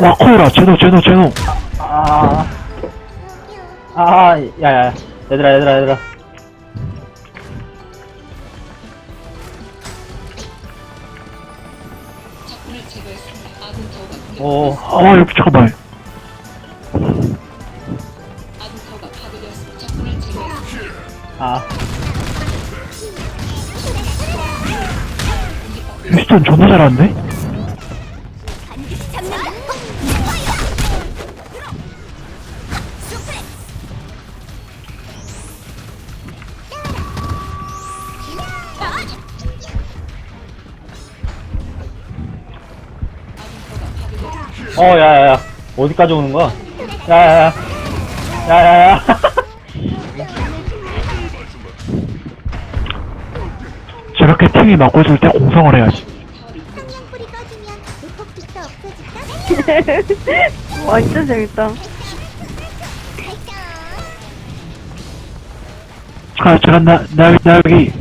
와 코에라. 제노 제노 제노. 아, 아, 야야, 얘들아, 얘들아, 얘들아. 오, 아 여기 잠깐만. 아, 휴스턴 존나 잘하는데? 어, 야야야, 어디까지 오는 거야? 야야야, 야야야. 저렇게 팀이 맞고 있을 때 공성을 해야지 성냥불이 꺼지면 물폭부터 없어질까? 와 진짜 재밌다. 아 저런 나, 나, 나 여기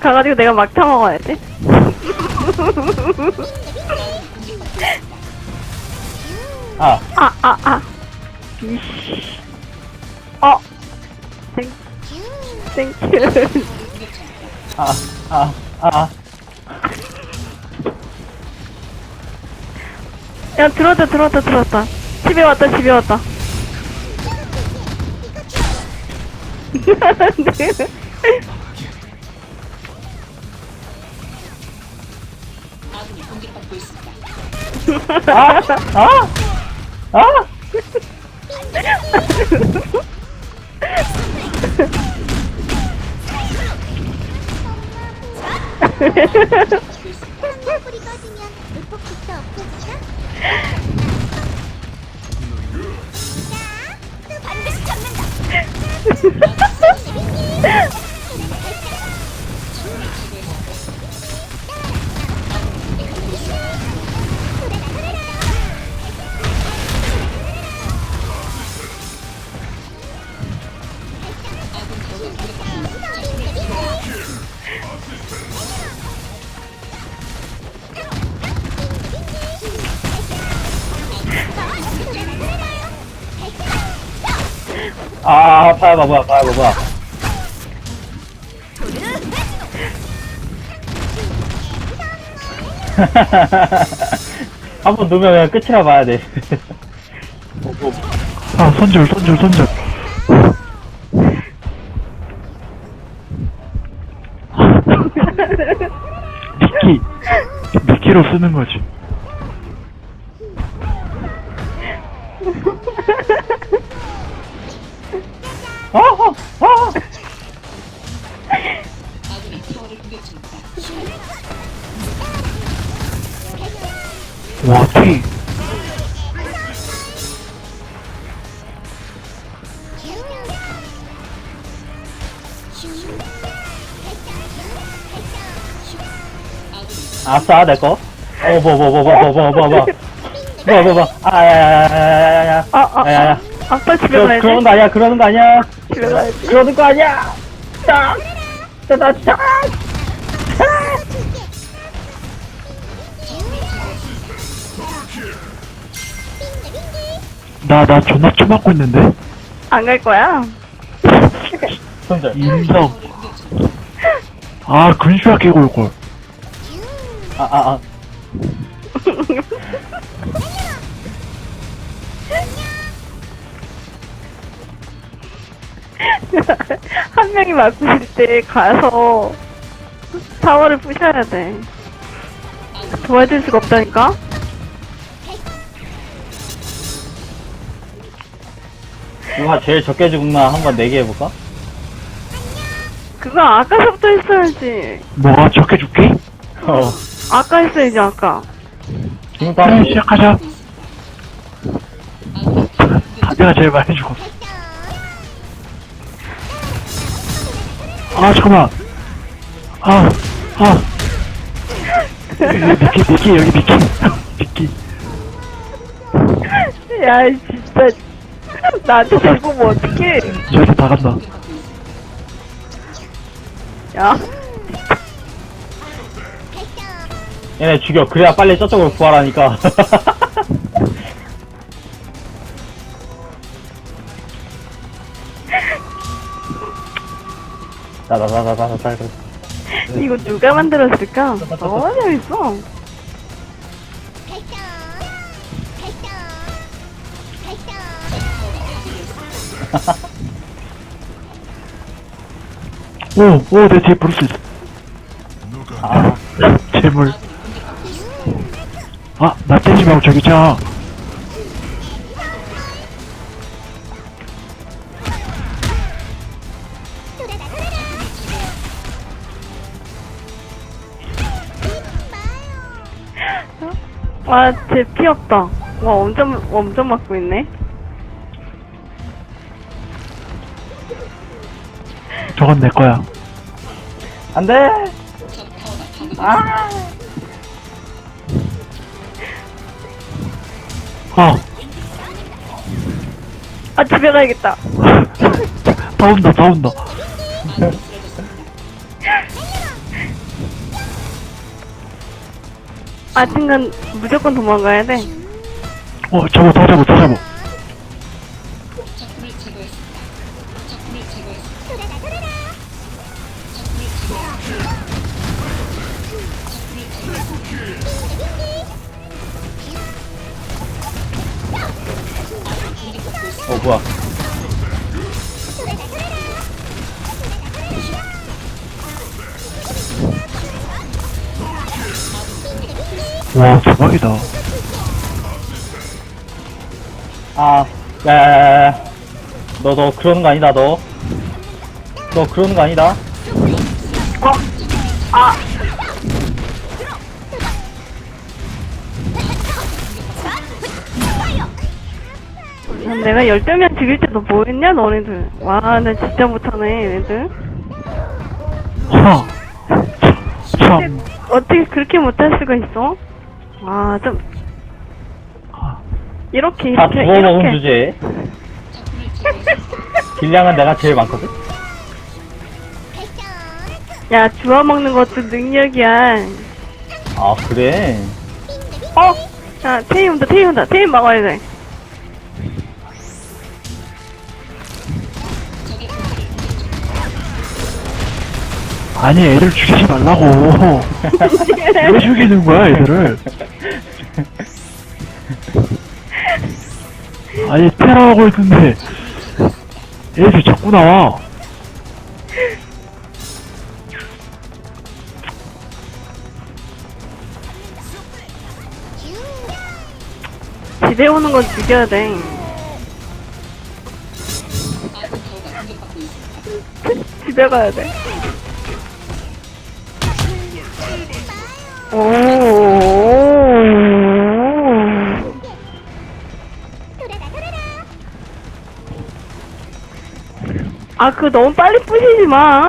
가가지고 내가 막 타 먹어야 돼. 아, 아, 아, 아. 이씨. 어. 땡, 땡큐. 아, 아, 아. 야, 들어왔다, 들어왔다, 들어왔다. 집에 왔다, 집에 왔다. 네. 아, 아, 아. 성냥불이 꺼지면 물폭부터 없어질까? 자, 또 반드시 잡는다. 아, 뭐야, 봐봐, 뭐야. 한번 누면 그냥 끝이라 봐야 돼. 아 손절 손절 손절 미끼 미끼로 쓰는 거지 어, 어, 어. 와, 튀. 아싸, 내 거. 어, 뭐, 뭐, 뭐, 뭐, 뭐, 뭐, 뭐. 뭐, 뭐, 뭐. 뭐, 뭐, 아, 야, 야, 야, 야, 야, 야. 아, 아, 야, 야. 아빠 집에 그, 가야 돼. 그러는 거 아니야, 그러는 거 아니야. 가야지. 그러는 거 아니야. 딱! 딱, 딱, 딱! 나 나 존나 쳐맞고 있는데 안 갈 거야? 인성 아 근슈아 끼고 올걸 아, 아, 아. 한 명이 맞고 있을 때 가서 타워를 부셔야 돼. 도와줄 수가 없다니까? 누가 제일 적게 죽나 한번 내기 해볼까? 그거 아까서부터 했어야지. 뭐가 적게 줄게? 어. 아까 했어야지, 아까. 지금 그래, 다음 시작하자. 다 내가 제일 많이 죽었어. 아, 잠깐만. 아, 아. 여기 미키, 미키, 여기 미키. 미키. 야, 진짜. 나한테 데리고 뭐 어떡해. 저기서 다 간다. 야. 얘네 죽여. 그래야 빨리 저쪽으로 부활하니까. 나나나나나나 이거 누가 만들었을까? 너무 재밌어. 오, 오, 내 뒤에 브루스 있어. 아, 재물. 아, 나 떼지 말고 저기 있 와, 쟤피 없다. 와, 엄청, 엄청 맞고 있네. 저건 내 거야. 안 돼! 아! 아, 아, 집에 가야겠다. 다 온다, 다 온다. 아침간 무조건 도망가야 돼. 어, 잡아, 다 잡아, 다 잡아. 와, 대박이다. 아, 야, 야, 야, 야. 너, 너 그러는 거 아니다, 너. 너 그러는 거 아니다. 난 내가 12명 죽일 때도 뭐 했냐, 너네들. 와, 나 진짜 못하네, 얘네들. 하. 참. 어떻게 그렇게 못할 수가 있어? 와, 좀. 이렇게, 다 이렇게, 두어 먹은 이렇게. 주제에. 딜량은 내가 제일 많거든? 야, 주워 먹는 것도 능력이야. 아, 그래? 어? 야, 테이 온다, 테이 온다. 테이 막아야 돼. 아니, 애들 죽이지 말라고. 왜 죽이는 거야, 애들을? 아니, 테러하고 있는데, 애들이 자꾸 나와. 집에 오는 건 죽여야 돼. 집에 가야 돼. 오. 아, 그 너무 빨리 부시지 마.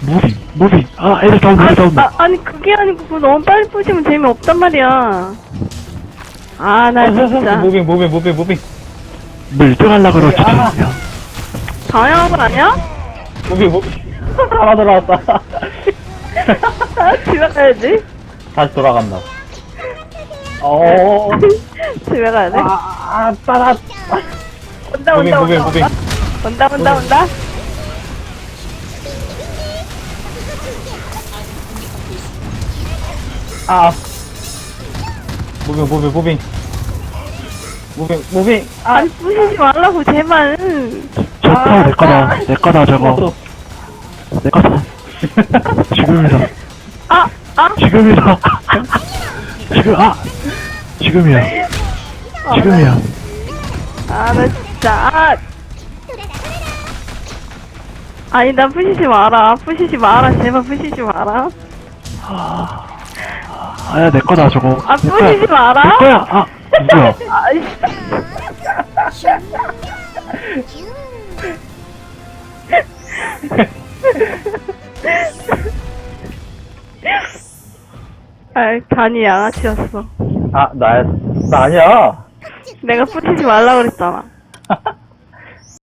무빙, 무빙. 아, 애들 다 온다, 애들 다 아. 아, 아니 그게 아니고 그거 너무 빨리 부시면 재미 없단 말이야. 아, 나 진짜 무빙, 무빙, 무빙, 무빙. 너 1등 하려고 그러지, 아. 야. 당연한 건 아니야? 무빙, 무빙. 하나. 아, 집에 가야지. 다시 돌아간다. 어, 집에 가야 돼. 아, 아, 따라. 온다, 무빙, 온다, 무빙, 온다. 무빙. 온다, 온다, 온다. 아. 무빙, 무빙, 무빙. 무빙, 무빙. 아, 아니, 부시지 말라고, 제발. 저 타워 내 거다. 내 거다, 저거. 내 거다. 지금이다. 아, 아, 지금이다. 지금, 아! 지금이야. 지금이야. 아, 나 진짜. 아. 아니, 나 푸시지 마라. 푸시지 마라. 제발 푸시지 마라. 아야 내 거다 저거. 아, 내 거야. 푸시지 마라. 내 거야. 아 누구야? 아이씨. 아, 간이 양아치였어. 아, 나야, 나 아니야. 내가 푸시지 말라 그랬잖아.